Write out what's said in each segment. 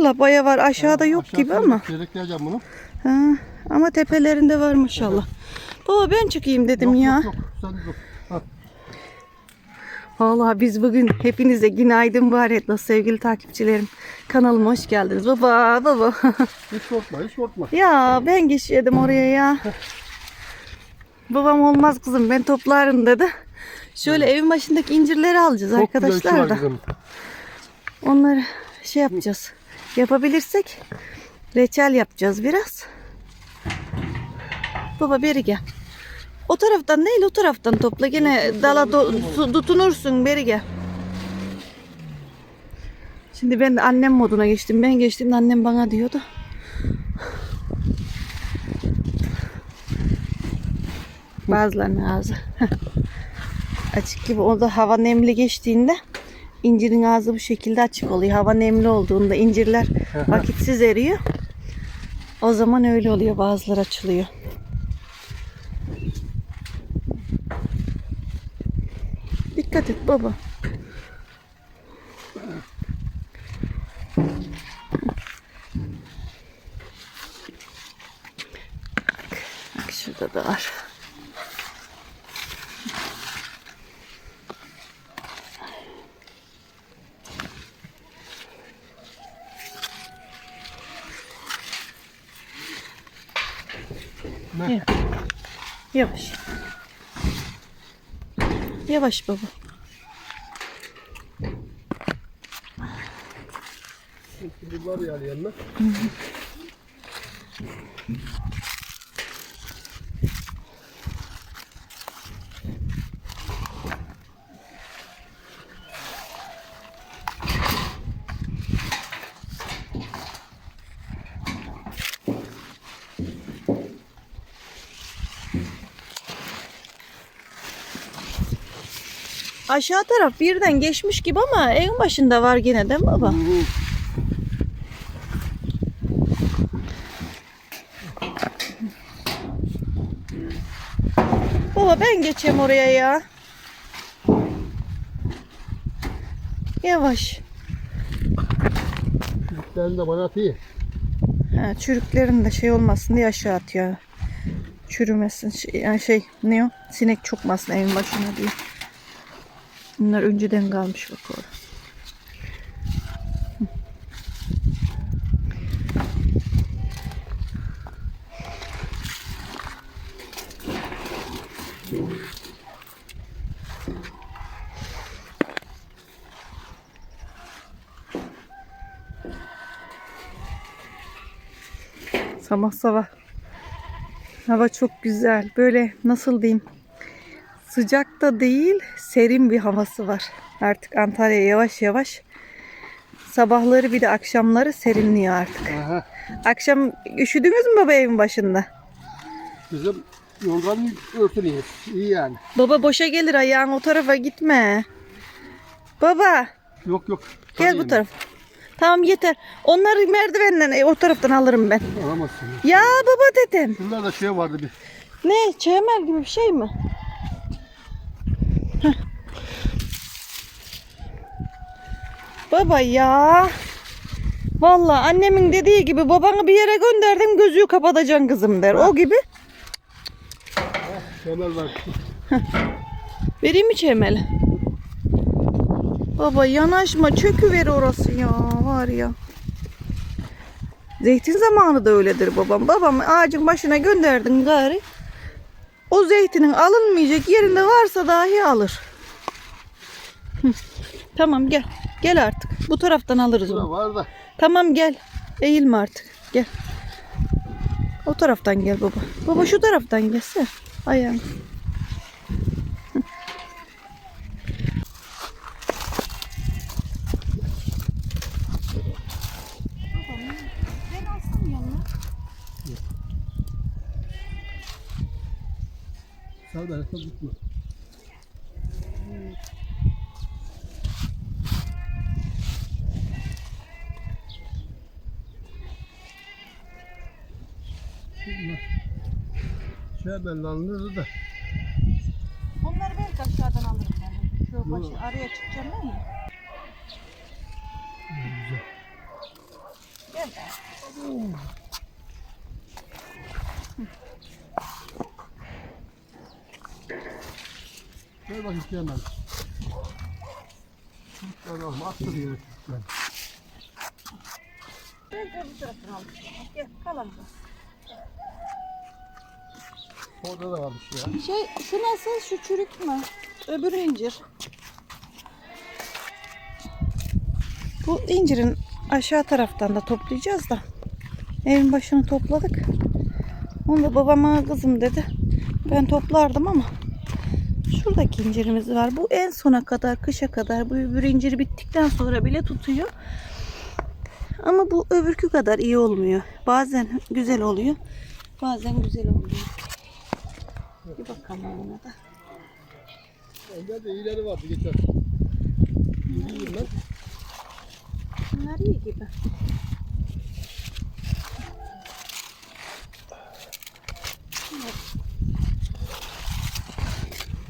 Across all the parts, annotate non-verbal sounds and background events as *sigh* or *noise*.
maşallah baya var. Aşağıda yok gibi ama. Çeyrekleyeceğim bunu. Ha, ama tepelerinde var maşallah. Baba ben çıkayım dedim Yok, ya. Yok yok sen dur. Ha, Vallahi biz bugün hepinize günaydın bari sevgili takipçilerim. Kanalıma hoş geldiniz. Baba baba. *laughs* hiç korkma hiç korkma. ya ben geçiyordum oraya ya. Babam olmaz kızım ben toplarım dedi. Şöyle evin başındaki incirleri alacağız Çok arkadaşlar da. Onları şey yapacağız. Yapabilirsek reçel yapacağız biraz. Baba beri gel. O taraftan değil o taraftan topla. Gene dala do- su- tutunursun beri gel. Şimdi ben annem moduna geçtim. Ben geçtim annem bana diyordu. Bazılarının ağzı. Açık gibi. O da hava nemli geçtiğinde incirin ağzı bu şekilde açık oluyor. Hava nemli olduğunda incirler vakitsiz eriyor. O zaman öyle oluyor. Bazıları açılıyor. Dikkat et baba. Bak şurada da var. Ne? Yavaş. Yavaş baba. Var yani yanına. Aşağı taraf birden geçmiş gibi ama en başında var gene değil mi baba? Baba ben geçeyim oraya ya. Yavaş. Çocukların da bana atıyor. Ha, çürüklerin de şey olmasın diye aşağı atıyor. Çürümesin. Şey, yani şey ne o? Sinek çokmasın evin başına diye. Bunlar önceden kalmış bak orada. Sabah sabah. Hava çok güzel. Böyle nasıl diyeyim? Sıcak da değil, serin bir havası var. Artık Antalya yavaş yavaş sabahları bir de akşamları serinliyor artık. Aha. Akşam üşüdünüz mü baba evin başında? Bizim yorganın örtülüyor. İyi yani. Baba boşa gelir ayağın o tarafa gitme. Baba Yok yok. gel bu taraf. Tamam yeter. Onları merdivenden e, o taraftan alırım ben. Alamazsın. Ya baba dedim. Şunlarda şey vardı bir. Ne? Çemel gibi bir şey mi? Heh. Baba ya. Vallahi annemin dediği gibi babanı bir yere gönderdim gözüyü kapatacaksın kızım der. O gibi. Kemal var. Vereyim mi çemeli? Baba yanaşma çöküver orası ya var ya. Zeytin zamanı da öyledir babam. Babam ağacın başına gönderdin gari. O zeytinin alınmayacak yerinde varsa dahi alır. Hı. Tamam gel. Gel artık. Bu taraftan alırız Şurada onu. var da. Tamam gel. Eğilme artık. Gel. O taraftan gel baba. Baba şu taraftan gelse. Ayağın. Sağ da gitme. Şey belli alınırdı da. Onları belki aşağıdan alırım ben. Şu başı araya çıkacağım ben ya. Güzel. Ver bakayım hemen. Çocuklar alma. Attı bir yere çocuklar. Gel. Orada da varmış ya. Şey şu nasıl şu çürük mü? Öbür incir. Bu incirin aşağı taraftan da toplayacağız da. Evin başını topladık. Onu da babama kızım dedi. Ben toplardım ama şuradaki incirimiz var. Bu en sona kadar, kışa kadar bu öbür incir bittikten sonra bile tutuyor. Ama bu öbürkü kadar iyi olmuyor. Bazen güzel oluyor. Bazen güzel olmuyor. Bir bakalım ona da. Ender de iyileri vardı geçen. İyiyim ben. Bunlar iyi gibi.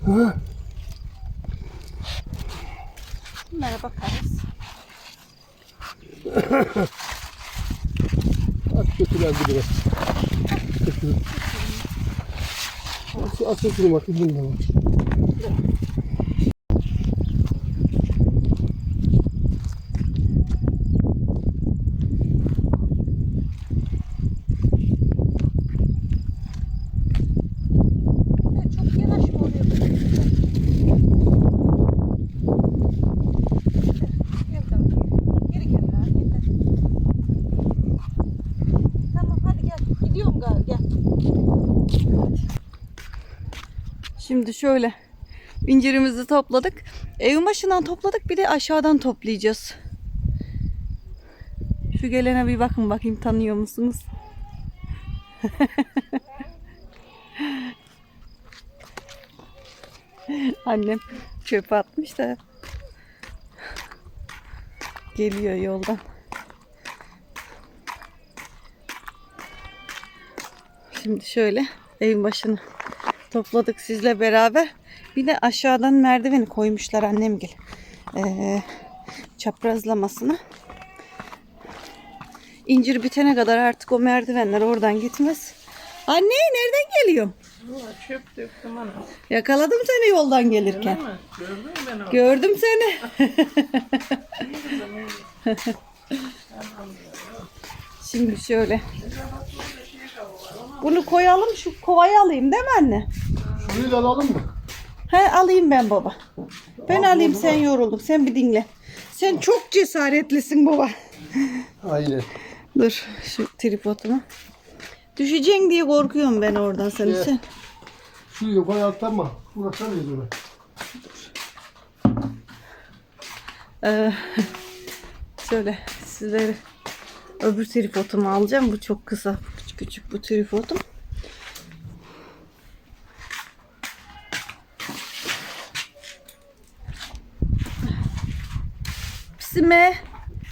Bunlara bakarız. At götüren bir biraz. Götür. Asıl, asıl şunu bak. Bunda var. Evet, çok yanaş mı oluyor? Gel daha. Geri gel daha. Yeter. Tamam hadi gel. Gidiyorum galiba. Gel. Şimdi şöyle incirimizi topladık. Evin başından topladık bir de aşağıdan toplayacağız. Şu gelene bir bakın bakayım tanıyor musunuz? *laughs* Annem çöpe atmış da geliyor yoldan. Şimdi şöyle evin başını topladık sizle beraber. Bir de aşağıdan merdiveni koymuşlar annemgil. Ee, çaprazlamasına. İncir bitene kadar artık o merdivenler oradan gitmez. Anne nereden geliyorsun? Çöp döktüm ana. Yakaladım seni yoldan gelirken. Gördün mü ben onu? Gördüm seni. *laughs* Şimdi şöyle. Bunu koyalım şu kovayı alayım değil mi anne? Şurayı da alalım mı? He alayım ben baba. Ben alayım sen yoruldun. Sen bir dinle. Sen çok cesaretlisin baba. Aynen. Dur şu tripodumu. Düşeceksin diye korkuyorum ben oradan seni. Evet. Sen. Şuraya koy atma. Uğraşamayız ona. Ee, şöyle sizlere öbür tripodumu alacağım. Bu çok kısa. Küçük bu tripodum. Pisime.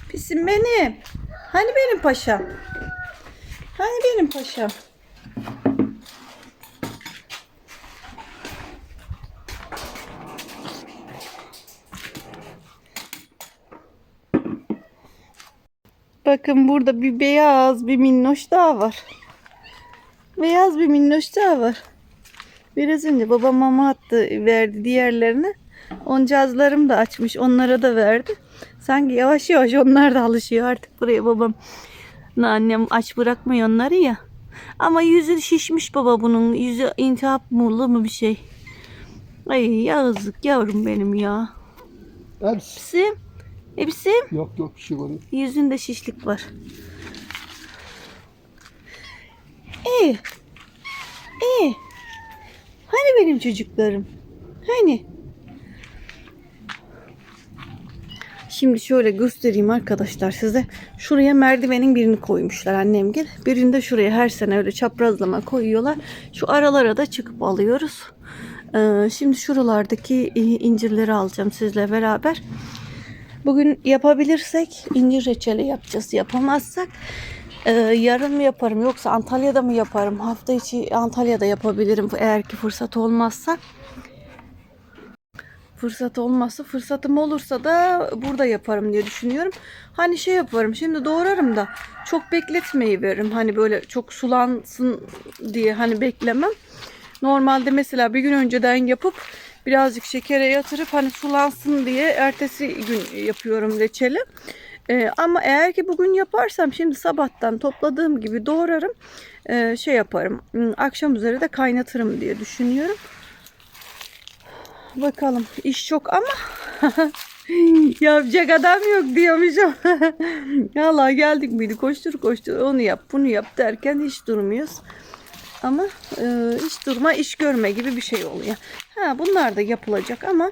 Pisim benim. Hani benim paşam? Hani benim paşam? Bakın burada bir beyaz bir minnoş daha var. Beyaz bir minnoş daha var. Biraz önce babam mama attı verdi diğerlerine. Oncazlarım da açmış onlara da verdi. Sanki yavaş yavaş onlar da alışıyor artık buraya babam. Annem aç bırakmıyor onları ya. Ama yüzü şişmiş baba bunun. Yüzü intihap mulu mu bir şey. Ay yazık yavrum benim ya. Hepsi. Hepsi. Yok yok bir şey var. Yüzünde şişlik var. İyi. İyi. Hani benim çocuklarım? Hani? Şimdi şöyle göstereyim arkadaşlar size. Şuraya merdivenin birini koymuşlar annem gel. Birinde şuraya her sene öyle çaprazlama koyuyorlar. Şu aralara da çıkıp alıyoruz. Ee, şimdi şuralardaki e, incirleri alacağım sizle beraber. Bugün yapabilirsek incir reçeli yapacağız. Yapamazsak e, yarın mı yaparım yoksa Antalya'da mı yaparım? Hafta içi Antalya'da yapabilirim eğer ki fırsat olmazsa. Fırsat olmazsa fırsatım olursa da burada yaparım diye düşünüyorum. Hani şey yaparım şimdi doğrarım da çok bekletmeyi veririm. Hani böyle çok sulansın diye hani beklemem. Normalde mesela bir gün önceden yapıp birazcık şekere yatırıp hani sulansın diye ertesi gün yapıyorum reçeli. Ee, ama eğer ki bugün yaparsam şimdi sabahtan topladığım gibi doğrarım. Ee, şey yaparım. hmm, Akşam üzeri de kaynatırım diye düşünüyorum. Bakalım iş çok ama *laughs* yapacak adam yok diyormuşum. *laughs* Valla geldik miydi koştur koştur onu yap bunu yap derken hiç durmuyoruz. Ama e, hiç durma iş görme gibi bir şey oluyor. Ha bunlar da yapılacak ama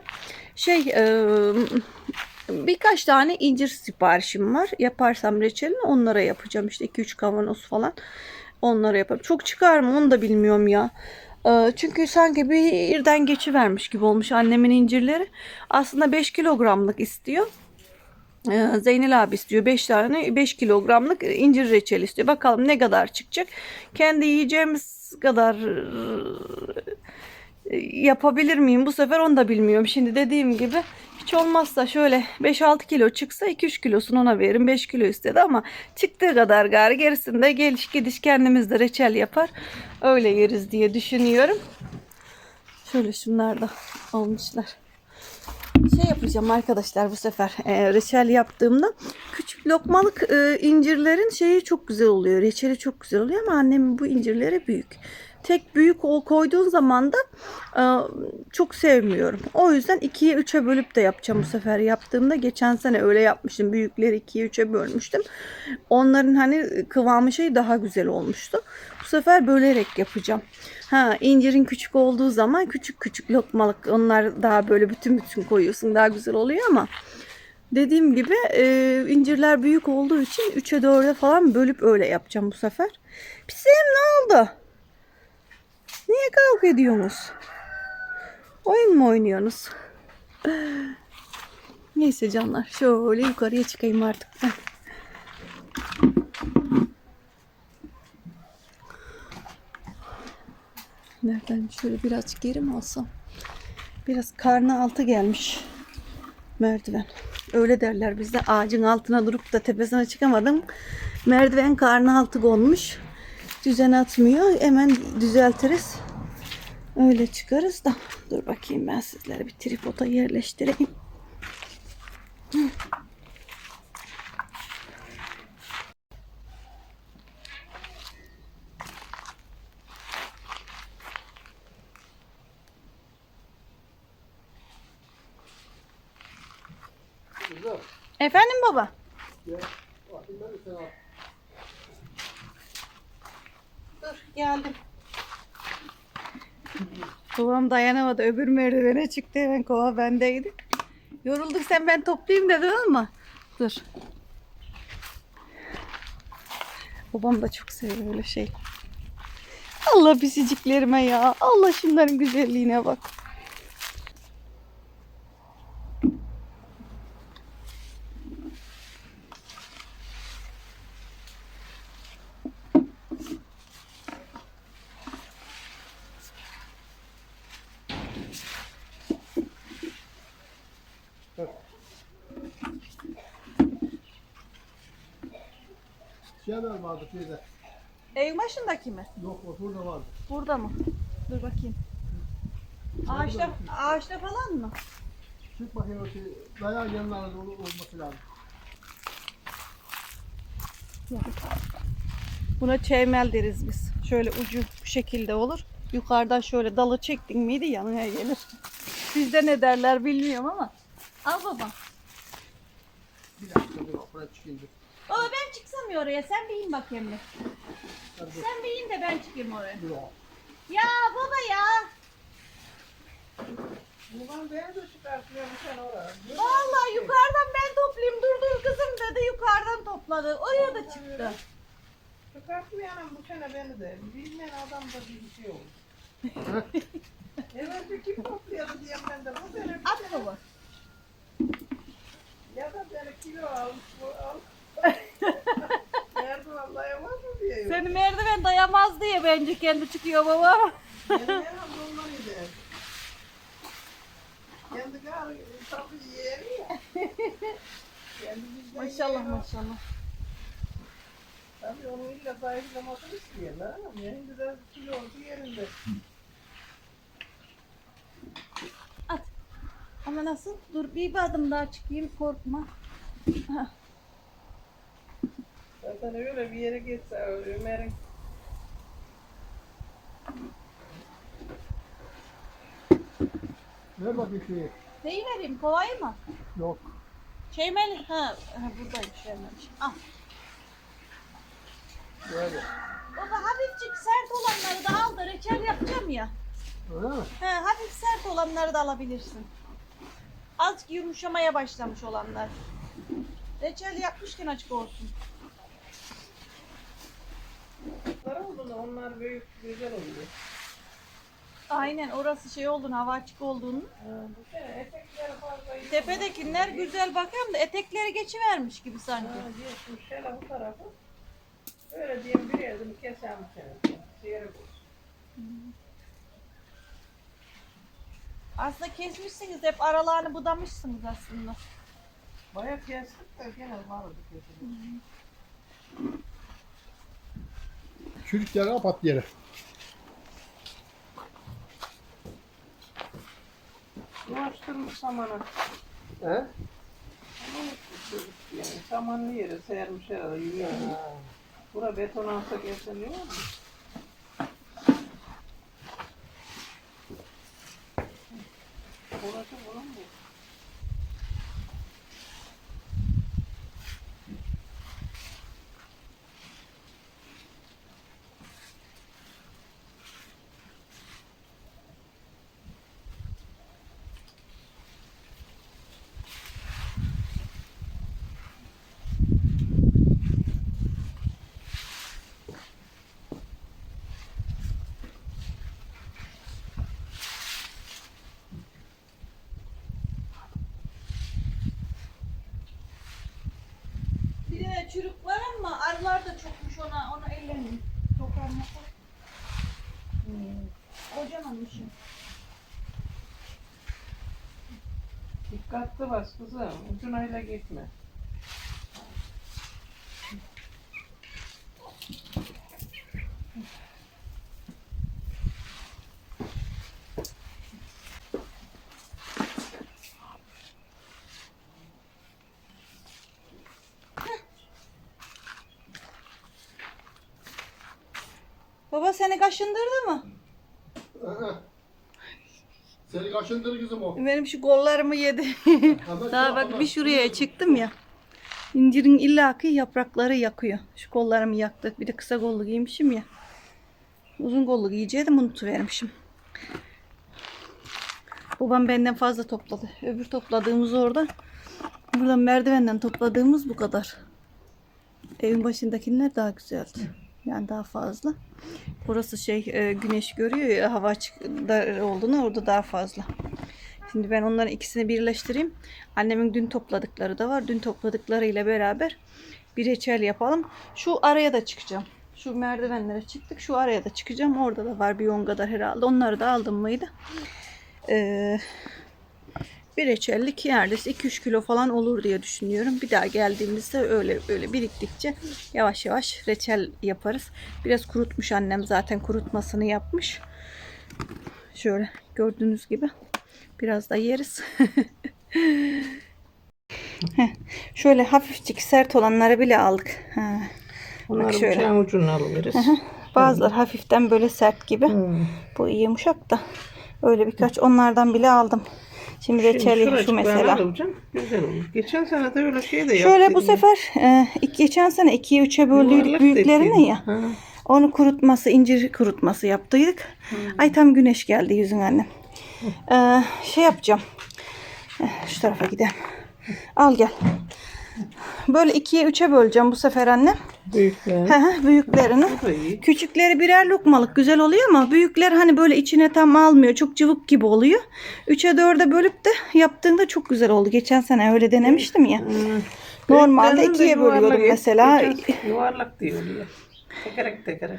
şey e, birkaç tane incir siparişim var. Yaparsam reçelini onlara yapacağım. İşte 2-3 kavanoz falan. Onlara yaparım. Çok çıkar mı onu da bilmiyorum ya. E, çünkü sanki birden geçivermiş gibi olmuş annemin incirleri. Aslında 5 kilogramlık istiyor. Ee, Zeynel abi istiyor 5 tane 5 kilogramlık incir reçeli istiyor. Bakalım ne kadar çıkacak. Kendi yiyeceğimiz kadar e, yapabilir miyim bu sefer onu da bilmiyorum. Şimdi dediğim gibi hiç olmazsa şöyle 5-6 kilo çıksa 2-3 kilosunu ona veririm. 5 kilo istedi ama çıktığı kadar gari gerisini de geliş gidiş kendimiz de reçel yapar. Öyle yeriz diye düşünüyorum. Şöyle şunlar da olmuşlar şey yapacağım arkadaşlar bu sefer e, reçel yaptığımda küçük lokmalık e, incirlerin şeyi çok güzel oluyor. Reçeli çok güzel oluyor ama annemin bu incirleri büyük. Tek büyük koyduğun zaman da e, çok sevmiyorum. O yüzden 2'ye 3'e bölüp de yapacağım bu sefer yaptığımda. Geçen sene öyle yapmıştım. Büyükleri 2'ye 3'e bölmüştüm. Onların hani kıvamı şey daha güzel olmuştu. Bu sefer bölerek yapacağım. Ha incirin küçük olduğu zaman küçük küçük lokmalık onlar daha böyle bütün bütün koyuyorsun daha güzel oluyor ama dediğim gibi e, incirler büyük olduğu için 3'e 4'e falan bölüp öyle yapacağım bu sefer. Bizim ne oldu? Niye kavga ediyorsunuz? Oyun mu oynuyorsunuz? Neyse canlar şöyle yukarıya çıkayım artık. Nereden şöyle biraz geri mi alsam? Biraz karnı altı gelmiş merdiven. Öyle derler bizde ağacın altına durup da tepesine çıkamadım. Merdiven karnı altı konmuş. Düzen atmıyor. Hemen düzeltiriz. Öyle çıkarız da. Dur bakayım ben sizlere bir tripoda yerleştireyim. Güzel. Efendim baba? Ya. Bakayım ben de sana. Dur geldim. Kovam dayanamadı. Öbür merdivene çıktı. Hemen kova bendeydi. Yorulduk sen ben toplayayım dedin ama. Dur. Babam da çok seviyor öyle şey. Allah pisiciklerime ya. Allah şunların güzelliğine bak. Şeyler vardı şeyde. Ev başındaki mi? Yok o burada vardı. Burada mı? Dur bakayım. Ağaçta, ağaçta falan mı? Çık bakayım o şey. Dayağı yanlarında ol- olması lazım. Buna çeymel deriz biz. Şöyle ucu bu şekilde olur. Yukarıdan şöyle dalı çektin miydi yanına gelir. Sizde ne derler bilmiyorum ama. Al baba. Bir dakika dur. Buraya çıkayım dur. Baba ben çıksam ya oraya. Sen bir in bakayım bir. Sen bir in de ben çıkayım oraya. Ya baba ya. Ulan beni de çıkartmıyor sen oraya. Vallahi yukarıdan ben toplayayım. Dur dur kızım dedi yukarıdan topladı. Oraya da çıktı. Çıkartmayanım bu sene beni de. Bilmeyen adam da bir şey olur. *laughs* Evet kim topluyordu diye ben de bu sene At baba. ya da beni kilo bu al. Yok. Seni merdiven dayamaz diye bence kendi çıkıyor baba. Ondan idi. Kendi gari tabii yeri ya. Maşallah maşallah. Tabii onu illa zayıflamasını istiyorlar ama şimdi de kilo oldu yerinde. Ama nasıl? Dur bir adım daha çıkayım korkma. Zaten öyle bir yere geçse Ömer'in Ver bakayım şeyi. Neyi vereyim? Kovayı mı? Yok. Şeymeli. Ha, ha buradaymış şeymelmiş. Al. Böyle. Baba hafifçik sert olanları da al da reçel yapacağım ya. Öyle mi? He, hafif sert olanları da alabilirsin. Azıcık yumuşamaya başlamış olanlar. Reçel yapmışken açık olsun. Kara olduğunda onlar büyük güzel oluyor. Aynen orası şey olduğunu, hava açık olduğunu. Ha, bu sene etekleri fazla iyi. Tepedekiler güzel bakıyorum da etekleri geçivermiş gibi sanki. Ha, geçmiş şöyle bu tarafı. Öyle diyeyim bir yerden kesem. Siyerek olsun. Aslında kesmişsiniz hep aralarını budamışsınız aslında. Bayağı kestik de gene vardı kesin. Kapat yere. Ulaştırmış samanı. He? Yani samanlı yere sermiş herhalde yürüyor. Bura beton alsa gelseniyor mu? Burası bunun mu? Bir çürük var ama arılar da çokmuş ona, ona ellenin. Tokarmasa. Hmm. Kocamanmışım. Dikkatli bas kızım. Ucunayla gitme. Baba seni kaşındırdı mı? Aha. Seni kaşındır kızım o. Benim şu kollarımı yedi. Daha bak bir şuraya çıktım ya. İncirin illaki yaprakları yakıyor. Şu kollarımı yaktı. Bir de kısa kollu giymişim ya. Uzun kollu giyeceğim unutuvermişim. Babam benden fazla topladı. Öbür topladığımız orada. Buradan merdivenden topladığımız bu kadar. Evin başındakiler daha güzeldi. Yani daha fazla. Burası şey e, güneş görüyor ya hava açık da olduğunu orada daha fazla. Şimdi ben onların ikisini birleştireyim. Annemin dün topladıkları da var. Dün topladıklarıyla beraber bir reçel yapalım. Şu araya da çıkacağım. Şu merdivenlere çıktık. Şu araya da çıkacağım. Orada da var bir on kadar herhalde. Onları da aldım mıydı? Ee, bir reçellik neredeyse 2-3 kilo falan olur diye düşünüyorum. Bir daha geldiğimizde öyle öyle biriktikçe yavaş yavaş reçel yaparız. Biraz kurutmuş annem zaten kurutmasını yapmış. Şöyle gördüğünüz gibi biraz da yeriz. *laughs* Heh, Şöyle hafifçik sert olanları bile aldık. Ha. Bunları şöyle. bıçağın ucuna alırız. Bazıları hafiften böyle sert gibi. Hmm. Bu yumuşak da. Öyle birkaç onlardan bile aldım. Şimdi reçeli şu mesela. Güzel olur. Geçen sene de öyle şey de Şöyle bu sefer e, geçen sene 2'ye 3'e böldüydük büyüklerini ya. Ha. Onu kurutması, incir kurutması yaptıydık. Ay tam güneş geldi yüzün annem. Ee, şey yapacağım. Eh, Şu tarafa gidelim. Al gel. Böyle ikiye üçe böleceğim bu sefer annem. Büyükler. Hı, Büyüklerini. İyi. Küçükleri birer lokmalık güzel oluyor ama büyükler hani böyle içine tam almıyor. Çok cıvık gibi oluyor. Üçe dörde bölüp de yaptığında çok güzel oldu. Geçen sene öyle denemiştim ya. Hmm. Normalde ikiye bölüyordum mesela. Yuvarlak diyor oluyor. Tekerek tekerek.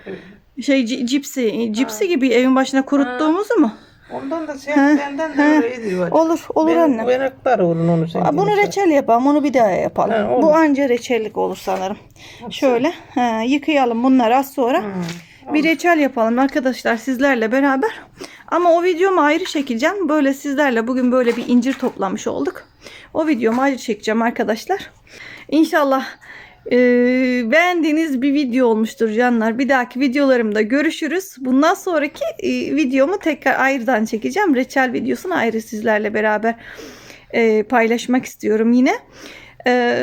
Şey ci- cipsi, cipsi gibi evin başına kuruttuğumuzu mu? Ondan da sen benden de öyle ediyor. Olur, olur ben, annem. Ben aktarıyorum onu sen. Bunu reçel yapalım. Onu bir daha yapalım. Ha, olur. Bu anca reçellik olur sanırım. Şöyle ha, yıkayalım bunları az sonra. Hı. Bir reçel yapalım arkadaşlar sizlerle beraber. Ama o videomu ayrı çekeceğim. Böyle sizlerle bugün böyle bir incir toplamış olduk. O videomu ayrı çekeceğim arkadaşlar. İnşallah e, beğendiğiniz bir video olmuştur canlar. Bir dahaki videolarımda görüşürüz. Bundan sonraki e, videomu tekrar ayrıdan çekeceğim. Reçel videosunu ayrı sizlerle beraber e, paylaşmak istiyorum yine. E,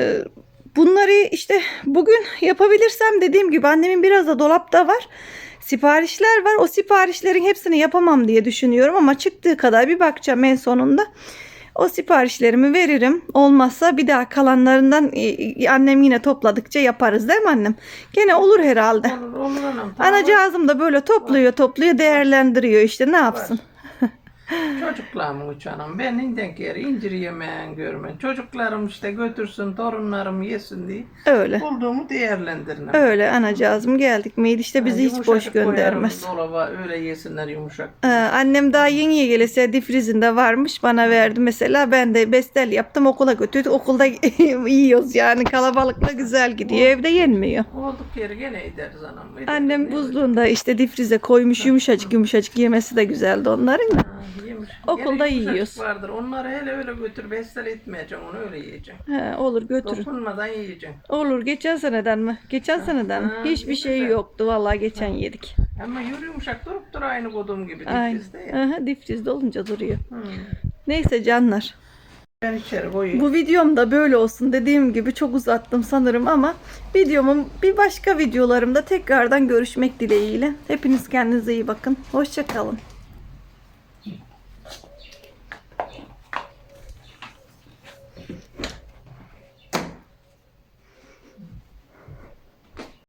bunları işte bugün yapabilirsem dediğim gibi annemin biraz da dolapta var. Siparişler var. O siparişlerin hepsini yapamam diye düşünüyorum ama çıktığı kadar bir bakacağım en sonunda. O siparişlerimi veririm. Olmazsa bir daha kalanlarından e, annem yine topladıkça yaparız değil mi annem? Gene olur herhalde. Olur, olur anam. Tamam. Anacığızım da böyle topluyor topluyor değerlendiriyor işte ne yapsın. Çocuklarımın üç anam. Ben inden kere incir yemeyen görmen. Çocuklarım işte götürsün, torunlarım yesin diye. Öyle. Bulduğumu değerlendirin. Öyle anacığızım geldik miydi işte bizi hiç boş yumuşacık koyarım göndermez. Dolaba öyle yesinler yumuşak. Ee, annem daha yeni gelirse difrizinde varmış bana verdi mesela ben de bestel yaptım okula götürdük okulda *laughs* yiyoruz yani kalabalıkla güzel gidiyor evde yenmiyor. Olduk yeri gene ederiz anam. ederiz. Annem Ne buzluğunda işte difrize koymuş yumuşacık yumuşacık yemesi de güzeldi onların da. Ha, yemiş. Okulda yumuşacık yiyoruz. Vardır. Onları hele öyle götür bestel etmeyeceksin onu öyle yiyeceksin. He, olur götürün. Dokunmadan yiyeceksin. Olur geçen seneden mi? Geçen seneden mi? ha, Hiçbir şey güzel. yoktu vallahi geçen yedik. Ama yürü yumuşak durup dur aynı kodum gibi Ay, difrizde ya. aha, difrizde olunca duruyor. Hmm. Neyse canlar. Ben içeri koyayım. Bu videom da böyle olsun. Dediğim gibi çok uzattım sanırım ama videomun bir başka videolarımda tekrardan görüşmek dileğiyle. Hepiniz kendinize iyi bakın. Hoşçakalın.